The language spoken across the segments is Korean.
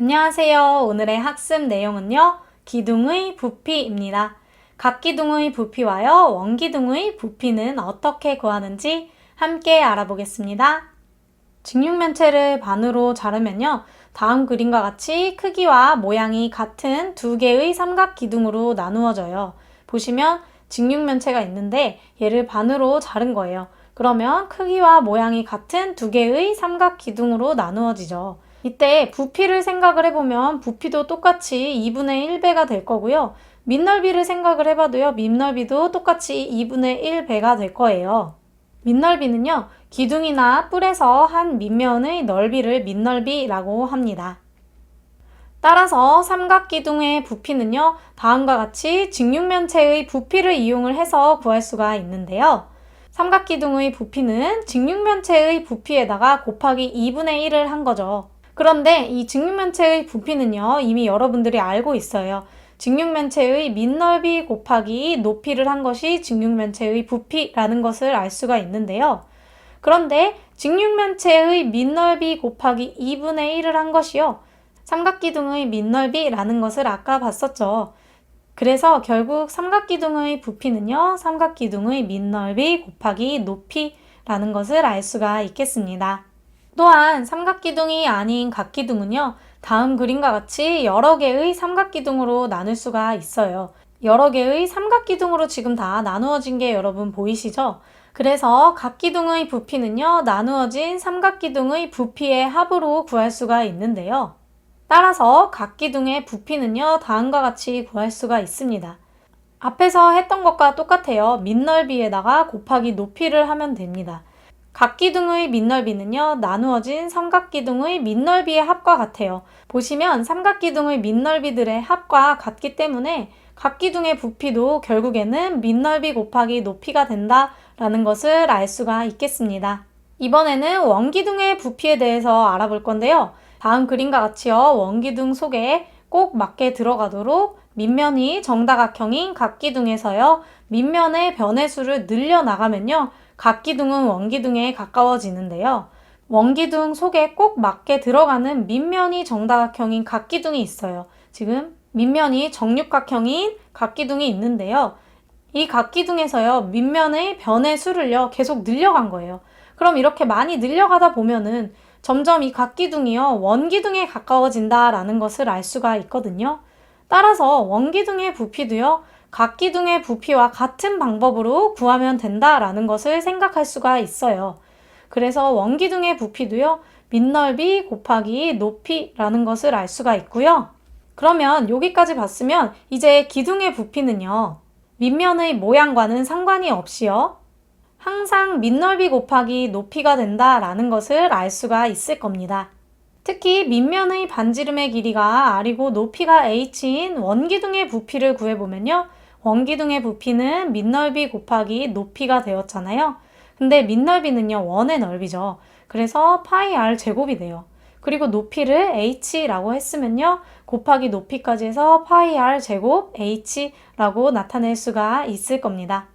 안녕하세요. 오늘의 학습 내용은요. 기둥의 부피입니다. 각 기둥의 부피와요. 원 기둥의 부피는 어떻게 구하는지 함께 알아보겠습니다. 직육면체를 반으로 자르면요. 다음 그림과 같이 크기와 모양이 같은 두 개의 삼각 기둥으로 나누어져요. 보시면 직육면체가 있는데 얘를 반으로 자른 거예요. 그러면 크기와 모양이 같은 두 개의 삼각 기둥으로 나누어지죠. 이때 부피를 생각을 해보면 부피도 똑같이 2분의 1배가 될 거고요. 밑넓이를 생각을 해봐도요. 밑넓이도 똑같이 2분의 1배가 될 거예요. 밑넓이는요. 기둥이나 뿔에서 한 밑면의 넓이를 밑넓이라고 합니다. 따라서 삼각기둥의 부피는요. 다음과 같이 직육면체의 부피를 이용을 해서 구할 수가 있는데요. 삼각기둥의 부피는 직육면체의 부피에다가 곱하기 2분의 1을 한 거죠. 그런데 이 직육면체의 부피는요, 이미 여러분들이 알고 있어요. 직육면체의 밑넓이 곱하기 높이를 한 것이 직육면체의 부피라는 것을 알 수가 있는데요. 그런데 직육면체의 밑넓이 곱하기 2분의 1을 한 것이요. 삼각기둥의 밑넓이라는 것을 아까 봤었죠. 그래서 결국 삼각기둥의 부피는요, 삼각기둥의 밑넓이 곱하기 높이라는 것을 알 수가 있겠습니다. 또한 삼각기둥이 아닌 각기둥은요, 다음 그림과 같이 여러 개의 삼각기둥으로 나눌 수가 있어요. 여러 개의 삼각기둥으로 지금 다 나누어진 게 여러분 보이시죠? 그래서 각기둥의 부피는요, 나누어진 삼각기둥의 부피의 합으로 구할 수가 있는데요. 따라서 각기둥의 부피는요, 다음과 같이 구할 수가 있습니다. 앞에서 했던 것과 똑같아요. 밑넓이에다가 곱하기 높이를 하면 됩니다. 각기둥의 밑넓이는요, 나누어진 삼각기둥의 밑넓이의 합과 같아요. 보시면 삼각기둥의 밑넓이들의 합과 같기 때문에 각기둥의 부피도 결국에는 밑넓이 곱하기 높이가 된다라는 것을 알 수가 있겠습니다. 이번에는 원기둥의 부피에 대해서 알아볼 건데요. 다음 그림과 같이요. 원기둥 속에 꼭 맞게 들어가도록 밑면이 정다각형인 각기둥에서요. 밑면의 변의 수를 늘려 나가면요. 각기둥은 원기둥에 가까워지는데요. 원기둥 속에 꼭 맞게 들어가는 밑면이 정다각형인 각기둥이 있어요. 지금 밑면이 정육각형인 각기둥이 있는데요. 이 각기둥에서요, 밑면의 변의 수를요, 계속 늘려간 거예요. 그럼 이렇게 많이 늘려가다 보면은 점점 이 각기둥이요, 원기둥에 가까워진다라는 것을 알 수가 있거든요. 따라서 원기둥의 부피도요, 각기둥의 부피와 같은 방법으로 구하면 된다라는 것을 생각할 수가 있어요. 그래서 원기둥의 부피도요, 밑넓이 곱하기 높이라는 것을 알 수가 있고요. 그러면 여기까지 봤으면 이제 기둥의 부피는요, 밑면의 모양과는 상관이 없이요, 항상 밑넓이 곱하기 높이가 된다라는 것을 알 수가 있을 겁니다. 특히 밑면의 반지름의 길이가 R이고 높이가 H인 원기둥의 부피를 구해보면요. 원기둥의 부피는 밑넓이 곱하기 높이가 되었잖아요. 근데 밑넓이는요, 원의 넓이죠. 그래서 파이 R 제곱이 돼요. 그리고 높이를 h라고 했으면요, 곱하기 높이까지 해서 파이 R 제곱 h라고 나타낼 수가 있을 겁니다.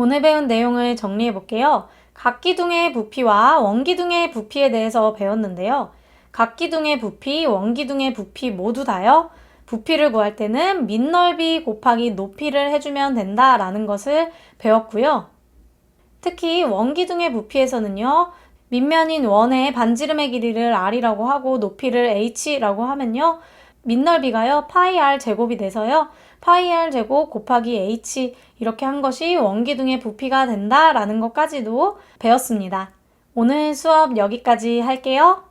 오늘 배운 내용을 정리해 볼게요. 각기둥의 부피와 원기둥의 부피에 대해서 배웠는데요. 각기둥의 부피, 원기둥의 부피 모두 다요. 부피를 구할 때는 밑넓이 곱하기 높이를 해주면 된다라는 것을 배웠고요. 특히 원기둥의 부피에서는요. 밑면인 원의 반지름의 길이를 r이라고 하고 높이를 h라고 하면요. 밑넓이가요. 파이 r 제곱이 돼서요. 파이 r 제곱 곱하기 h 이렇게 한 것이 원기둥의 부피가 된다라는 것까지도 배웠습니다. 오늘 수업 여기까지 할게요.